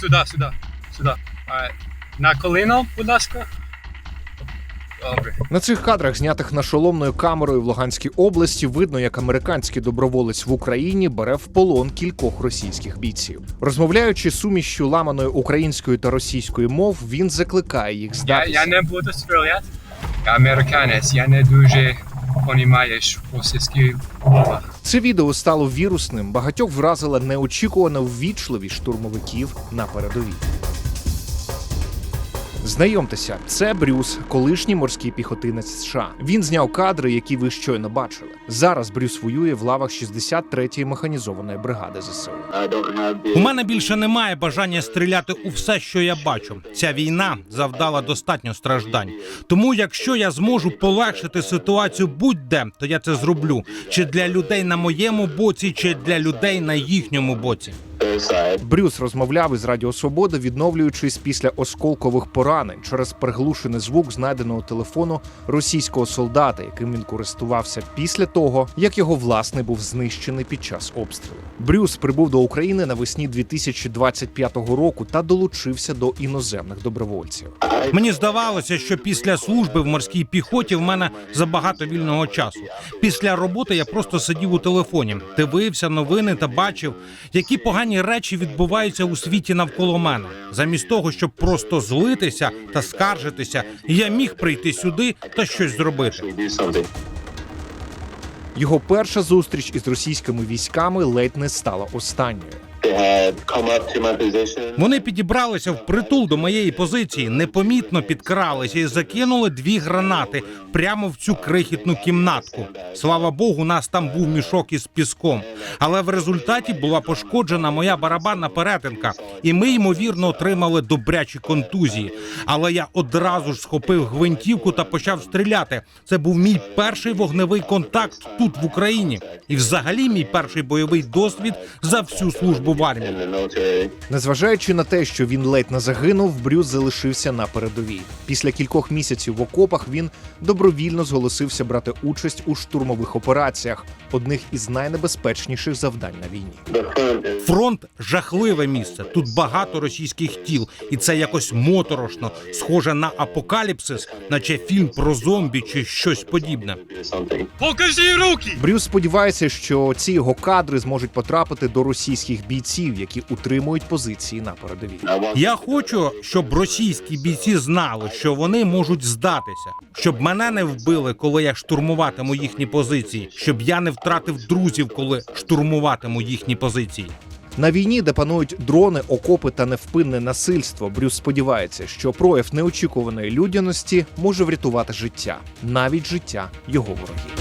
Сюди, сюди, сюди. Alright. На коліно, будь ласка. Добре. На цих кадрах, знятих нашоломною камерою в Луганській області, видно, як американський доброволець в Україні бере в полон кількох російських бійців. Розмовляючи сумішчю ламаної української та російської мов, він закликає їх Я, здатися. я не буду стріляти. Я американець, я не дуже понімаєш російські мова. Це відео стало вірусним. Багатьох вразила неочікувана ввічливість штурмовиків на передовій. Знайомтеся, це Брюс, колишній морський піхотинець США. Він зняв кадри, які ви щойно бачили. Зараз Брюс воює в лавах 63-ї механізованої бригади ЗСУ. У мене більше немає бажання стріляти у все, що я бачу. Ця війна завдала достатньо страждань. Тому, якщо я зможу полегшити ситуацію будь-де, то я це зроблю. Чи для людей на моєму боці, чи для людей на їхньому боці. Брюс розмовляв із Радіо Свобода, відновлюючись після осколкових поранень через приглушений звук знайденого телефону російського солдата, яким він користувався після того, як його власний був знищений під час обстрілу. Брюс прибув до України навесні 2025 року та долучився до іноземних добровольців. Мені здавалося, що після служби в морській піхоті в мене забагато вільного часу. Після роботи я просто сидів у телефоні, дивився новини та бачив, які погані речі відбуваються у світі навколо мене. Замість того, щоб просто злитися та скаржитися, я міг прийти сюди та щось зробити. Його перша зустріч із російськими військами ледь не стала останньою. Вони підібралися в притул до моєї позиції, непомітно підкралися і закинули дві гранати прямо в цю крихітну кімнатку. Слава Богу, у нас там був мішок із піском. Але в результаті була пошкоджена моя барабанна перетинка, і ми ймовірно отримали добрячі контузії. Але я одразу ж схопив гвинтівку та почав стріляти. Це був мій перший вогневий контакт тут в Україні, і взагалі мій перший бойовий досвід за всю службу в армії. Незважаючи на те, що він ледь не загинув, Брюс залишився на передовій. Після кількох місяців в окопах він добровільно зголосився брати участь у штурмових операціях, одних із найнебезпечніших завдань на війні. Фронт жахливе місце. Тут багато російських тіл, і це якось моторошно, схоже на апокаліпсис, наче фільм про зомбі чи щось подібне. Покажи руки! Брюс сподівається, що ці його кадри зможуть потрапити до російських бійців, які утримують позиції на передовій. Я хочу, щоб російські бійці знали, що вони можуть здатися, щоб мене не вбили, коли я штурмуватиму їхні позиції, щоб я не втратив друзів, коли штурмуватиму їхні позиції. На війні, де панують дрони, окопи та невпинне насильство, Брюс сподівається, що прояв неочікуваної людяності може врятувати життя, навіть життя його ворогів.